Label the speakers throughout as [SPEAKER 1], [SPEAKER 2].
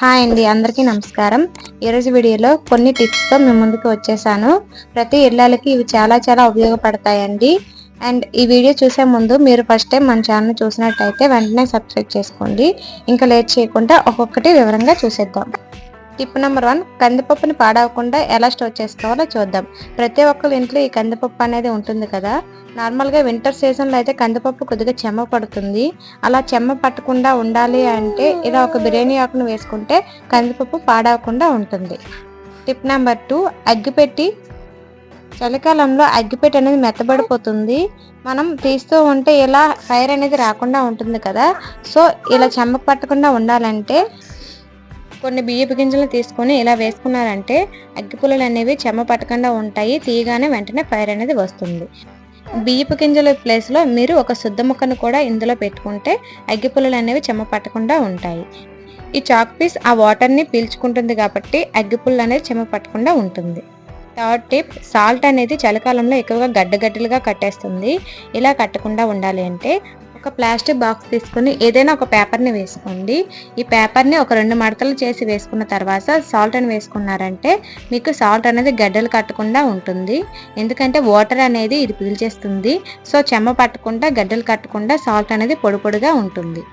[SPEAKER 1] Hi అండి అందరికీ నమస్కారం. ఈరోజు వీడియోలో కొన్ని టిప్స్తో మేము ముందుకు వచ్చేసాను. ప్రతి ఇళ్ళకి ఇవి చాలా చాలా ఉపయోగపడతాయండి. అండ్ ఈ వీడియో చూసే ముందు మీరు ఫస్ట్ టైం మన ఛానల్ చూసినట్టయితే వెంటనే సబ్స్క్రైబ్ చేసుకోండి. ఇంకా లేట్ చేయకుండా ఒక్కొక్కటి వివరంగా చూసేద్దాం. టిప్ నెంబర్ వన్ కందిపప్పుని పాడవకుండా ఎలా స్టోర్ చేసుకోవాలో చూద్దాం. ప్రతి ఒక్కరి ఇంట్లో ఈ కందిపప్పు అనేది ఉంటుంది కదా. నార్మల్గా వింటర్ సీజన్లో అయితే కందిపప్పు కొద్దిగా చెమ్మ పడుతుంది. అలా చెమ్మ పట్టకుండా ఉండాలి అంటే ఇలా ఒక బిర్యానీ ఆకును వేసుకుంటే కందిపప్పు పాడవకుండా ఉంటుంది. టిప్ నెంబర్ టూ అగ్గిపెట్టి. చలికాలంలో అగ్గిపెట్టి అనేది మెత్తబడిపోతుంది. మనం తీస్తూ ఉంటే ఇలా ఫైర్ అనేది రాకుండా ఉంటుంది కదా. సో ఇలా చెమ్మ పట్టకుండా ఉండాలంటే కొన్ని బియ్యపు గింజలు తీసుకొని ఇలా వేసుకున్నారంటే అగ్గిపుల్లలు అనేవి చెమ్మ పట్టకుండా ఉంటాయి తీయగానే వెంటనే ఫైర్ అనేది వస్తుంది. బియ్యపు గింజల ప్లేస్లో మీరు ఒక శుద్ధ ముక్కను కూడా ఇందులో పెట్టుకుంటే అగ్గిపుల్లలు అనేవి చెమ్మ పట్టకుండా ఉంటాయి. ఈ చాక్ పీస్ ఆ వాటర్ని పీల్చుకుంటుంది కాబట్టి అగ్గిపుల్ల అనేది చెమ్మ పట్టకుండా ఉంటుంది. థర్డ్ టిప్ సాల్ట్ అనేది చలికాలంలో ఎక్కువగా గడ్డగడ్డలుగా కట్టేస్తుంది. ఇలా కట్టకుండా ఉండాలి అంటే ఒక ప్లాస్టిక్ బాక్స్ తీసుకుని ఏదైనా ఒక పేపర్ని వేసుకోండి. ఈ పేపర్ని ఒక రెండు మడతలు చేసి వేసుకున్న తర్వాత సాల్ట్ అని వేసుకున్నారంటే మీకు సాల్ట్ అనేది గడ్డలు కట్టకుండా ఉంటుంది. ఎందుకంటే వాటర్ అనేది ఇది పీల్చేస్తుంది. సో చెమ్మ పట్టకుండా గడ్డలు కట్టకుండా సాల్ట్ అనేది పొడి పొడిగా ఉంటుంది.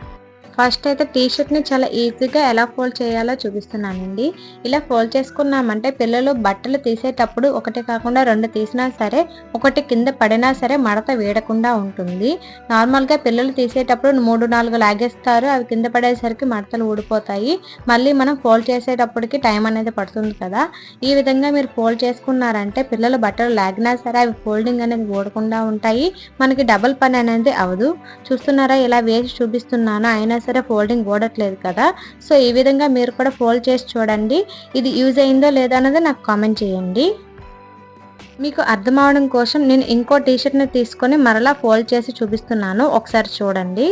[SPEAKER 1] ఫస్ట్ అయితే టీ షర్ట్ని చాలా ఈజీగా ఎలా ఫోల్డ్ చేయాలో చూపిస్తున్నానండి. ఇలా ఫోల్డ్ చేసుకున్నామంటే పిల్లలు బట్టలు తీసేటప్పుడు ఒకటి కాకుండా రెండు తీసినా సరే ఒకటి కింద పడినా సరే మడత వేయకుండా ఉంటుంది. నార్మల్గా పిల్లలు తీసేటప్పుడు మూడు నాలుగు లాగేస్తారు. అవి కింద పడేసరికి మడతలు ఊడిపోతాయి. మళ్ళీ మనం ఫోల్డ్ చేసేటప్పటికి టైం అనేది పడుతుంది కదా. ఈ విధంగా మీరు ఫోల్డ్ చేసుకున్నారంటే పిల్లలు బట్టలు లాగినా సరే అవి ఫోల్డింగ్ అనేది ఊడకుండా ఉంటాయి. మనకి డబల్ పని అనేది అవదు. చూస్తున్నారా? ఇలా వేసి చూపిస్తున్నాను. అయినా సరే ఫోల్డింగ్ ఓడట్లేదు కదా. సో ఈ విధంగా మీరు కూడా ఫోల్డ్ చేసి చూడండి. ఇది యూజ్ అయిందో లేదో అన్నది నాకు కామెంట్ చేయండి. మీకు అర్థం అవడం కోసం నేను ఇంకో టీషర్ట్ని తీసుకొని మరలా ఫోల్డ్ చేసి చూపిస్తున్నాను. ఒకసారి చూడండి.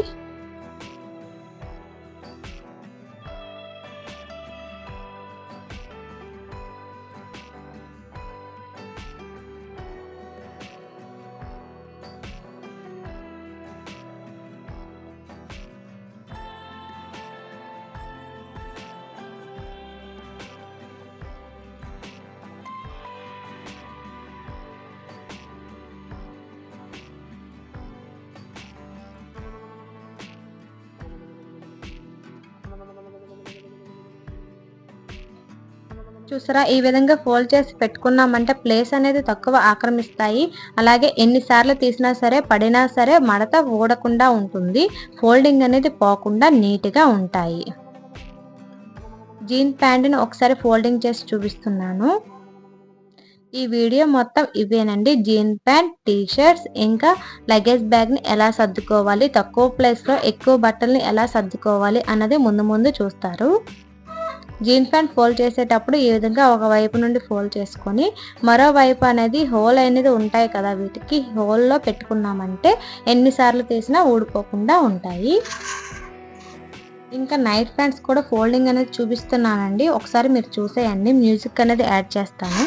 [SPEAKER 1] చూసారా? ఈ విధంగా ఫోల్డ్ చేసి పెట్టుకున్నామంటే ప్లేస్ అనేది తక్కువ ఆక్రమిస్తాయి. అలాగే ఎన్నిసార్లు తీసినా సరే పడినా సరే మడత ఊడకుండా ఉంటుంది. ఫోల్డింగ్ అనేది పోకుండా నీట్గా ఉంటాయి. జీన్ ప్యాంట్ని ఒకసారి ఫోల్డింగ్ చేసి చూపిస్తున్నాను. ఈ వీడియో మొత్తం ఇవేనండి. జీన్ ప్యాంట్ టీ షర్ట్స్ ఇంకా లగేజ్ బ్యాగ్ని ఎలా సర్దుకోవాలి తక్కువ ప్లేస్లో ఎక్కువ బట్టల్ని ఎలా సర్దుకోవాలి అన్నది ముందు ముందు చూస్తారు. జీన్స్ ప్యాంట్ ఫోల్డ్ చేసేటప్పుడు ఈ విధంగా ఒక వైపు నుండి ఫోల్డ్ చేసుకొని మరోవైపు అనేది హోల్ అనేది ఉంటాయి కదా వీటికి హోల్లో పెట్టుకున్నామంటే ఎన్నిసార్లు తీసినా ఊడిపోకుండా ఉంటాయి. ఇంకా నైట్ ప్యాంట్స్ కూడా ఫోల్డింగ్ అనేది చూపిస్తున్నానండి. ఒకసారి మీరు చూసేయండి. మ్యూజిక్ అనేది యాడ్ చేస్తాను.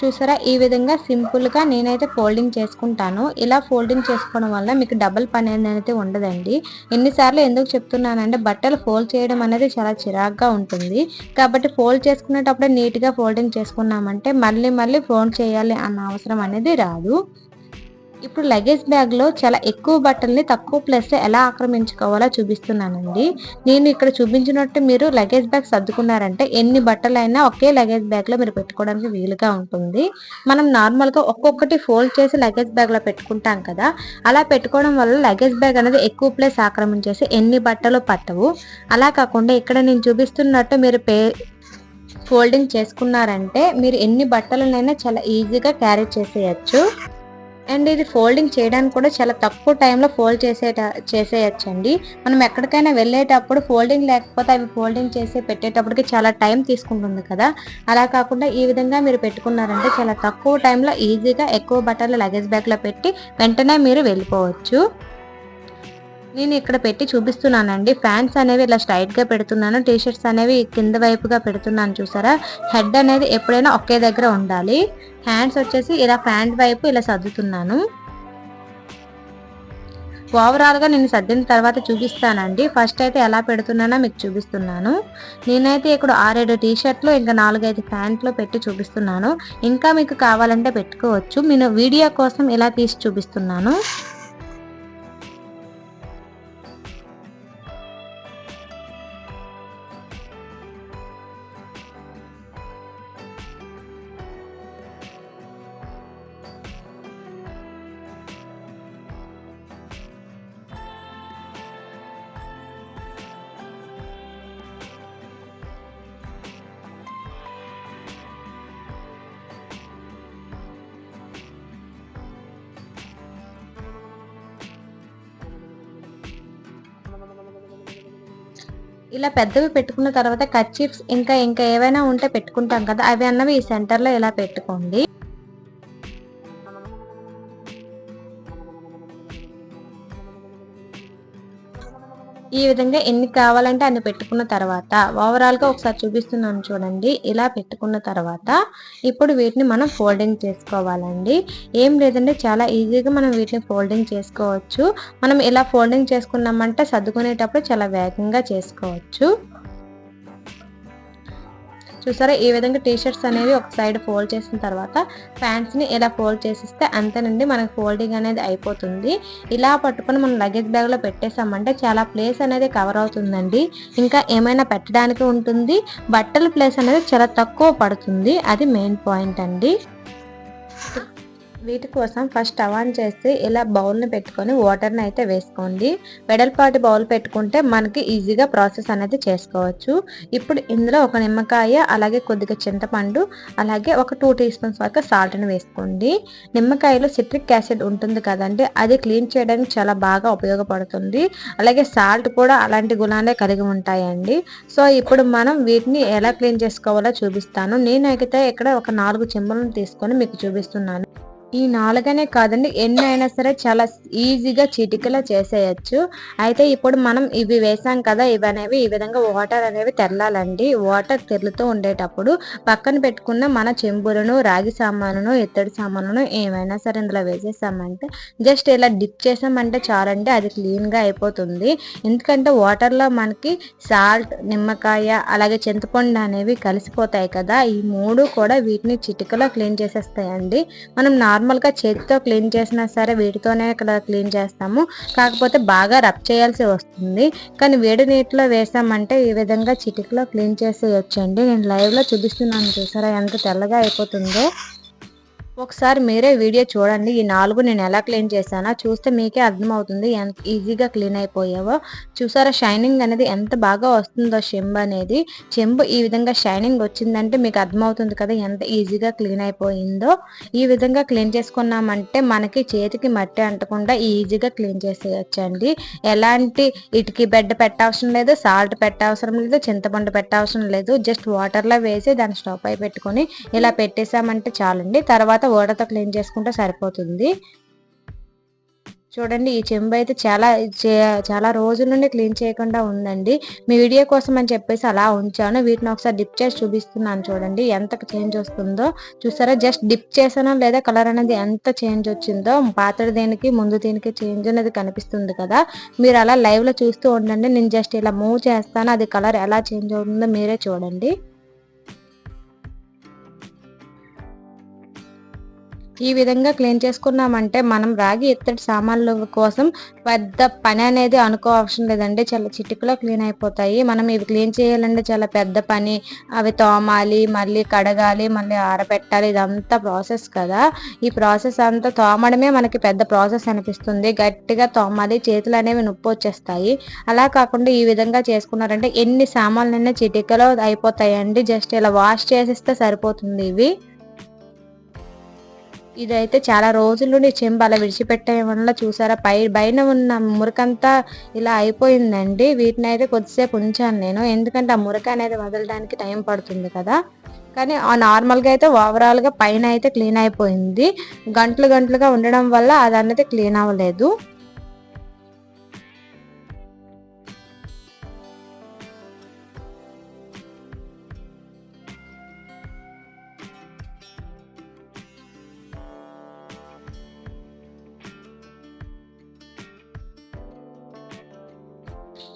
[SPEAKER 1] చూసారా? ఈ విధంగా సింపుల్గా నేనైతే ఫోల్డింగ్ చేసుకుంటాను. ఇలా ఫోల్డింగ్ చేసుకోవడం వల్ల మీకు డబల్ పని అనేది ఉండదండి. ఎన్నిసార్లు ఎందుకు చెప్తున్నానంటే బట్టలు ఫోల్డ్ చేయడం అనేది చాలా చిరాగ్గా ఉంటుంది. కాబట్టి ఫోల్డ్ చేసుకునేటప్పుడే నీట్గా ఫోల్డింగ్ చేసుకున్నామంటే మళ్ళీ మళ్ళీ ఫోల్డ్ చేయాలి అన్న అవసరం అనేది రాదు. ఇప్పుడు లగేజ్ బ్యాగ్లో చాలా ఎక్కువ బట్టల్ని తక్కువ ప్లేస్లో ఎలా ఆక్రమించుకోవాలో చూపిస్తున్నానండి. నేను ఇక్కడ చూపించినట్టు మీరు లగేజ్ బ్యాగ్ సర్దుకున్నారంటే ఎన్ని బట్టలైనా ఒకే లగేజ్ బ్యాగ్లో మీరు పెట్టుకోవడానికి వీలుగా ఉంటుంది. మనం నార్మల్గా ఒక్కొక్కటి ఫోల్డ్ చేసి లగేజ్ బ్యాగ్లో పెట్టుకుంటాం కదా అలా పెట్టుకోవడం వల్ల లగేజ్ బ్యాగ్ అనేది ఎక్కువ ప్లేస్ ఆక్రమించేసి ఎన్ని బట్టలు పట్టవు. అలా కాకుండా ఇక్కడ నేను చూపిస్తున్నట్టు మీరు పే ఫోల్డింగ్ చేసుకున్నారంటే మీరు ఎన్ని బట్టలనైనా చాలా ఈజీగా క్యారీ చేసేయచ్చు. అండ్ ఇది ఫోల్డింగ్ చేయడానికి కూడా చాలా తక్కువ టైంలో ఫోల్డ్ చేసే చేసేయచ్చండి. మనం ఎక్కడికైనా వెళ్ళేటప్పుడు ఫోల్డింగ్ లేకపోతే అవి ఫోల్డింగ్ చేసి పెట్టేటప్పటికి చాలా టైం తీసుకుంటుంది కదా. అలా కాకుండా ఈ విధంగా మీరు పెట్టుకున్నారంటే చాలా తక్కువ టైంలో ఈజీగా ఎక్కువ బట్టలు లగేజ్ బ్యాగ్లో పెట్టి వెంటనే మీరు వెళ్ళిపోవచ్చు. నేను ఇక్కడ పెట్టి చూపిస్తున్నానండి. ఫ్యాన్స్ అనేవి ఇలా స్ట్రైట్గా పెడుతున్నాను. టీ షర్ట్స్ అనేవి కింద వైపుగా పెడుతున్నాను చూసారా? హెడ్ అనేది ఎప్పుడైనా ఒకే దగ్గర ఉండాలి. హ్యాండ్స్ వచ్చేసి ఇలా ఫ్యాంట్ వైపు ఇలా సర్దుతున్నాను. ఓవరాల్గా నేను సర్దిన తర్వాత చూపిస్తానండి. ఫస్ట్ అయితే ఎలా పెడుతున్నానో మీకు చూపిస్తున్నాను. నేనైతే ఇక్కడ ఆరేడు టీ షర్ట్లు ఇంకా నాలుగైదు ప్యాంట్లు పెట్టి చూపిస్తున్నాను. ఇంకా మీకు కావాలంటే పెట్టుకోవచ్చు. నేను వీడియో కోసం ఇలా తీసి చూపిస్తున్నాను. ఇలా పెద్దవి పెట్టుకున్న తర్వాత కర్చీఫ్స్ ఇంకా ఇంకా ఏవైనా ఉంటే పెట్టుకుంటాం కదా అవి అన్నవి ఈ సెంటర్లో ఇలా పెట్టుకోండి. ఈ విధంగా ఎన్ని కావాలంటే అన్ని పెట్టుకున్న తర్వాత ఓవరాల్గా ఒకసారి చూపిస్తున్నాను చూడండి. ఇలా పెట్టుకున్న తర్వాత ఇప్పుడు వీటిని మనం ఫోల్డింగ్ చేసుకోవాలండి. ఏం లేదంటే చాలా ఈజీగా మనం వీటిని ఫోల్డింగ్ చేసుకోవచ్చు. మనం ఇలా ఫోల్డింగ్ చేసుకున్నామంటే సర్దుకునేటప్పుడు చాలా వేగంగా చేసుకోవచ్చు. చూసారా? ఈ విధంగా టీ షర్ట్స్ అనేవి ఒక సైడ్ ఫోల్డ్ చేసిన తర్వాత ప్యాంట్స్ని ఇలా ఫోల్డ్ చేసిస్తే అంతేనండి మనకు ఫోల్డింగ్ అనేది అయిపోతుంది. ఇలా పట్టుకొని మనం లగేజ్ బ్యాగ్లో పెట్టేసామంటే చాలా ప్లేస్ అనేది కవర్ అవుతుందండి. ఇంకా ఏమైనా పెట్టడానికి ఉంటుంది. బట్టల ప్లేస్ అనేది చాలా తక్కువ పడుతుంది. అది మెయిన్ పాయింట్ అండి. వీటి కోసం ఫస్ట్ అవాన్ ఆన్ చేసి ఇలా బౌల్ని పెట్టుకొని వాటర్ని అయితే వేసుకోండి. వెడల్పాటి బౌల్ పెట్టుకుంటే మనకి ఈజీగా ప్రాసెస్ అనేది చేసుకోవచ్చు. ఇప్పుడు ఇందులో ఒక నిమ్మకాయ అలాగే కొద్దిగా చింతపండు అలాగే ఒక టూ టీ స్పూన్స్ వరకు సాల్ట్ని వేసుకోండి. నిమ్మకాయలో సిట్రిక్ యాసిడ్ ఉంటుంది కదండి అది క్లీన్ చేయడానికి చాలా బాగా ఉపయోగపడుతుంది. అలాగే సాల్ట్ కూడా అలాంటి గుణాలే కలిగి ఉంటాయండి. సో ఇప్పుడు మనం వీటిని ఎలా క్లీన్ చేసుకోవాలో చూపిస్తాను. నేనైతే ఇక్కడ ఒక నాలుగు చెంబులను తీసుకొని మీకు చూపిస్తున్నాను. ఈ నాలుగనే కాదండి ఎన్ని అయినా సరే చాలా ఈజీగా చిటికలో చేసేయచ్చు. అయితే ఇప్పుడు మనం ఇవి వేసాం కదా ఇవి అనేవి ఈ విధంగా వాటర్ అనేవి తెల్లాలండి వాటర్ తెల్లుతూ ఉండేటప్పుడు పక్కన పెట్టుకున్న మన చెంబులను రాగి సామానును ఇత్తడి సామాను ఏమైనా సరే ఇందులో వేసేసామంటే జస్ట్ ఇలా డిప్ చేసామంటే చాలండి అది క్లీన్గా అయిపోతుంది. ఎందుకంటే వాటర్లో మనకి సాల్ట్ నిమ్మకాయ అలాగే చింతపండు అనేవి కలిసిపోతాయి కదా ఈ మూడు కూడా వీటిని చిటికలో క్లీన్ చేసేస్తాయండి. మనం నార్మల్గా చేతితో క్లీన్ చేసినా సరే వీటితోనే ఇక్కడ క్లీన్ చేస్తాము. కాకపోతే బాగా రబ్ చేయాల్సి వస్తుంది. కానీ వేడి నీటిలో వేసామంటే ఈ విధంగా చిటికలో క్లీన్ చేసేయొచ్చండి. నేను లైవ్లో చూపిస్తున్నాను చూసారా? ఎంత తెల్లగా అయిపోతుందో. ఒకసారి మీరే వీడియో చూడండి. ఈ నాలుగు నేను ఎలా క్లీన్ చేశానో చూస్తే మీకే అర్థమవుతుంది ఎంత ఈజీగా క్లీన్ అయిపోయావో. చూసారా షైనింగ్ అనేది ఎంత బాగా వస్తుందో చెంబు అనేది. చెంబు ఈ విధంగా షైనింగ్ వచ్చిందంటే మీకు అర్థమవుతుంది కదా ఎంత ఈజీగా క్లీన్ అయిపోయిందో. ఈ విధంగా క్లీన్ చేసుకున్నామంటే మనకి చేతికి మట్టి అంటకుండా ఈజీగా క్లీన్ చేసేయచ్చండి. ఎలాంటి ఇటుకి బెడ్ పెట్టవసరం లేదు సాల్ట్ పెట్టవసరం లేదు చింతపండు పెట్టవసరం లేదు. జస్ట్ వాటర్లో వేసి దాన్ని స్టవ్ పై పెట్టుకొని ఇలా పెట్టేసామంటే చాలండి. తర్వాత ఓడతో క్లీన్ చేసుకుంటే సరిపోతుంది. చూడండి ఈ చెంబు అయితే చాలా చాలా రోజుల నుండి క్లీన్ చేయకుండా ఉందండి. మీ వీడియో కోసం అని చెప్పేసి అలా ఉంచాను. వీటిని ఒకసారి డిప్ చేసి చూపిస్తున్నాను చూడండి ఎంత చేంజ్ వస్తుందో. చూసారా జస్ట్ డిప్ చేసాను లేదా కలర్ అనేది ఎంత చేంజ్ వచ్చిందో. పాత్ర దేనికి ముందు దీనికి చేంజ్ అనేది కనిపిస్తుంది కదా. మీరు అలా లైవ్లో చూస్తూ ఉండండి. నేను జస్ట్ ఇలా మూవ్ చేస్తాను. అది కలర్ ఎలా చేంజ్ అవుతుందో మీరే చూడండి. ఈ విధంగా క్లీన్ చేసుకున్నామంటే మనం రాగి ఇత్తడి సామాన్ల కోసం పెద్ద పని అనేది అనుకో అవసరం లేదండి. చాలా చిటికలో క్లీన్ అయిపోతాయి. మనం ఇవి క్లీన్ చేయాలంటే చాలా పెద్ద పని. అవి తోమాలి మళ్ళీ కడగాలి మళ్ళీ ఆరబెట్టాలి. ఇదంతా ప్రాసెస్ కదా. ఈ ప్రాసెస్ అంతా తోమడమే మనకి పెద్ద ప్రాసెస్ అనిపిస్తుంది. గట్టిగా తోమాలి చేతులు అనేవి నొప్పి వచ్చేస్తాయి. అలా కాకుండా ఈ విధంగా చేసుకున్నారంటే ఎన్ని సామాన్లైనా చిటికలో అయిపోతాయండి. జస్ట్ ఇలా వాష్ చేసిస్తే సరిపోతుంది ఇవి. ఇదైతే చాలా రోజుల నుండి చెంబు అలా విడిచిపెట్టే వల్ల చూసారా? పై పైన ఉన్న మురకంతా ఇలా అయిపోయిందండి. వీటిని అయితే కొద్దిసేపు ఉంచాను నేను. ఎందుకంటే ఆ మురక అనేది వదలడానికి టైం పడుతుంది కదా. కానీ ఆ నార్మల్గా అయితే ఓవరాల్గా పైన అయితే క్లీన్ అయిపోయింది. గంటలు గంటలుగా ఉండడం వల్ల అది అనేది క్లీన్ అవ్వలేదు.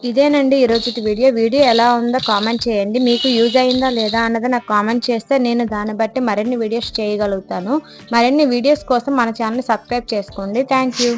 [SPEAKER 1] ఇదేనండి ఈరోజు వీడియో. వీడియో ఎలా ఉందో కామెంట్ చేయండి. మీకు యూజ్ అయిందా లేదా అన్నది నాకు కామెంట్ చేస్తే నేను దాన్ని బట్టి మరిన్ని వీడియోస్ చేయగలుగుతాను. మరిన్ని వీడియోస్ కోసం మన ఛానల్ సబ్స్క్రైబ్ చేసుకోండి. Thank you.